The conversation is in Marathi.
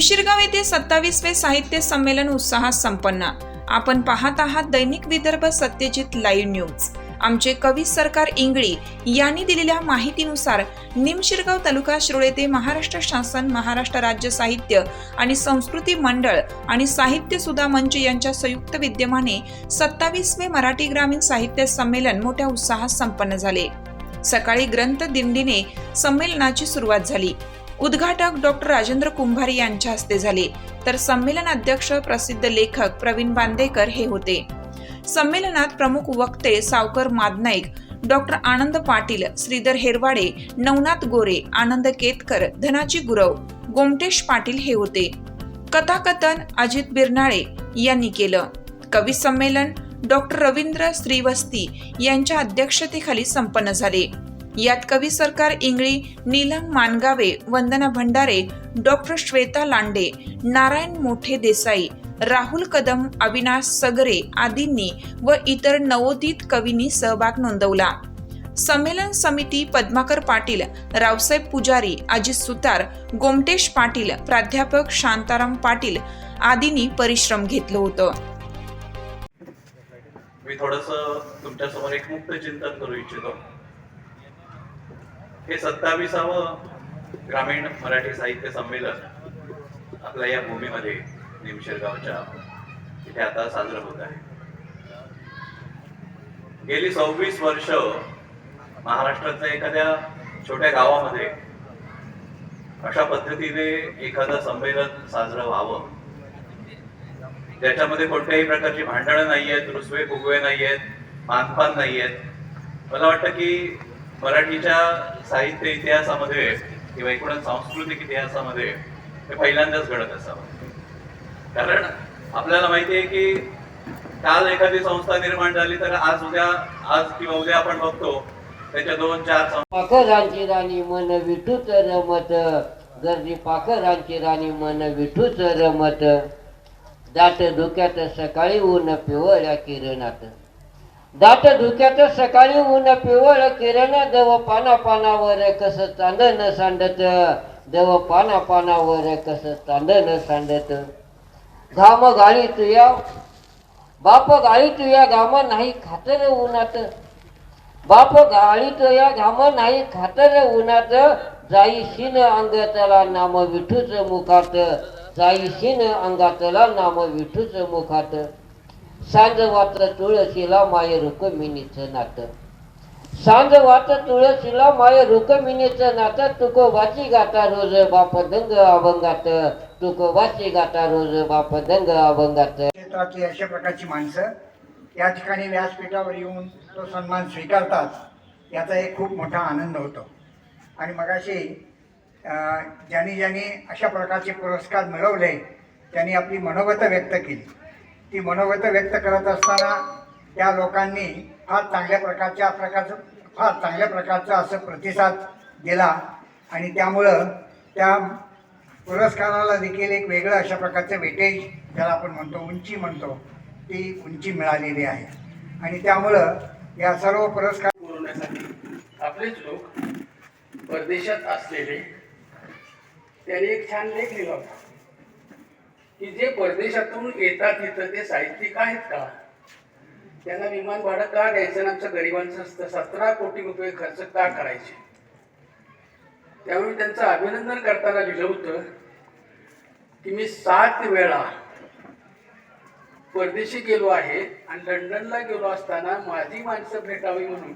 शिरगाव येथे सत्तावीसवे साहित्य संमेलन उत्साहात संपन्न. आपण पाहत आहात दैनिक विदर्भ सत्यजित लाईव्ह न्यूज. आमचे कवी सरकार इंगळी यांनी दिलेल्या माहितीनुसार निमशिरगाव तालुका शिरोळे येथे महाराष्ट्र शासन महाराष्ट्र राज्य साहित्य आणि संस्कृती मंडळ आणि साहित्य सुधा मंच यांच्या संयुक्त विद्यमाने सत्तावीसवे मराठी ग्रामीण साहित्य संमेलन मोठ्या उत्साहात संपन्न झाले. सकाळी ग्रंथ दिंडीने संमेलनाची सुरुवात झाली. उद्घाटक डॉक्टर राजेंद्र कुंभारी यांच्या हस्ते झाले. तर संमेलन अध्यक्ष प्रसिद्ध लेखक प्रवीण बांदेकर हे होते. संमेलनात प्रमुख वक्ते सावकर मादनाईक डॉक्टर आनंद पाटील श्रीधर हेरवाडे नवनाथ गोरे आनंद केतकर धनाजी गुरव गोमटेश पाटील हे होते. कथाकथन अजित बिरनाळे यांनी केलं. कवी संमेलन डॉक्टर रवींद्र श्रीवस्ती यांच्या अध्यक्षतेखाली संपन्न झाले. यात कवी सरकार इंगळी नीलम मानगावे वंदना भंडारे डॉक्टर श्वेता लांडे नारायण मोठे देसाई राहुल कदम अविनाश सगरे आदींनी व इतर नवोदित कवींनी सहभाग नोंदवला. संमेलन समिती पद्माकर पाटील रावसाहेब पुजारी अजित सुतार गोमटेश पाटील प्राध्यापक शांताराम पाटील आदींनी परिश्रम घेतलं होतं. मी थोडस तुमच्यासमोर एक मुक्त चिंतन करू इच्छितो. हे सत्तावीसावं ग्रामीण मराठी साहित्य संमेलन आपल्या या भूमीमध्ये निमशेरगावच्या इथे आता साजरं होत आहे. गेली सव्वीस वर्ष महाराष्ट्रातल्या एखाद्या छोट्या गावामध्ये अशा पद्धतीने एखादं संमेलन साजरं व्हावं. ज्याच्यामध्ये कोणत्याही प्रकारची भांडणं नाही आहेत रुसवे फुगवे नाही आहेत मानपान नाही आहेत मला वाटतं की मराठीच्या साहित्य इतिहासामध्ये किंवा एकूणच सांस्कृतिक इतिहासामध्ये हे पहिल्यांदाच घडत असावं. कारण आपल्याला माहिती आहे की काल एखादी संस्था निर्माण झाली तर आज उद्या आज किंवा उद्या आपण बघतो त्याच्या दोन चार पाखरांची राणी मन विठूच रमत गर्दी पाखरांची राणी मन विठूच रमत. दाट धुक्यात सकाळी ऊन पिवळ्या किरणात. दाट धुक्यात सकाळी ऊन पिवळ किरण देव पाना पानावर कस चांदन सांडत? देव पाना पानावर कस चांदन सांडत? घाम गाळी तुया बाप गाळी तुया घाम नाही खातर उन्हात. बाप गाळी तुया घाम नाही खातर उन्हात. जाईशीन अंगातला नाम विठूच मुखात. जाईशीन अंगातला नाम विठूच मुखात. सांज वात तुळशीला माय रुक्मिणीच नात. सांज वाच तुळशीला माय रुक्मिणीचं नात. तुकोबाची गाता रोज बाप दंग अभंगात. तुकोबाची गाता रोज बाप दंग अभंगात. क्षेत्रातली अशा प्रकारची माणसं या ठिकाणी व्यासपीठावर येऊन तो सन्मान स्वीकारतात याचा एक खूप मोठा आनंद होतो. आणि मगाशी ज्यांनी ज्यांनी अशा प्रकारचे पुरस्कार मिळवले त्यांनी आपली मनोगत व्यक्त केली. ती मनोगत व्यक्त करत असताना त्या लोकांनी फार चांगल्या प्रकारच्या प्रकारचं फार चांगल्या प्रकारचा असं प्रतिसाद दिला. आणि त्यामुळं त्या पुरस्काराला देखील एक वेगळं अशा प्रकारचं वेटेज ज्याला आपण म्हणतो उंची म्हणतो ती उंची मिळालेली आहे. आणि त्यामुळं या सर्व पुरस्कार पुरवण्यासाठी आपलेच लोक परदेशात असलेले त्यांनी एक छान लेख लिहिला होता. की जे परदेशातून येतात इथं ते साहित्यिक आहेत का? त्यांना विमान भाडं का द्यायचं आणि आमच्या गरिबांचं असतं? सतरा कोटी रुपये खर्च का करायचे? त्यामुळे त्यांचं अभिनंदन करताना लिहिलं होतं की मी सात वेळा परदेशी गेलो आहे आणि लंडनला गेलो असताना माझी माणसं भेटावी म्हणून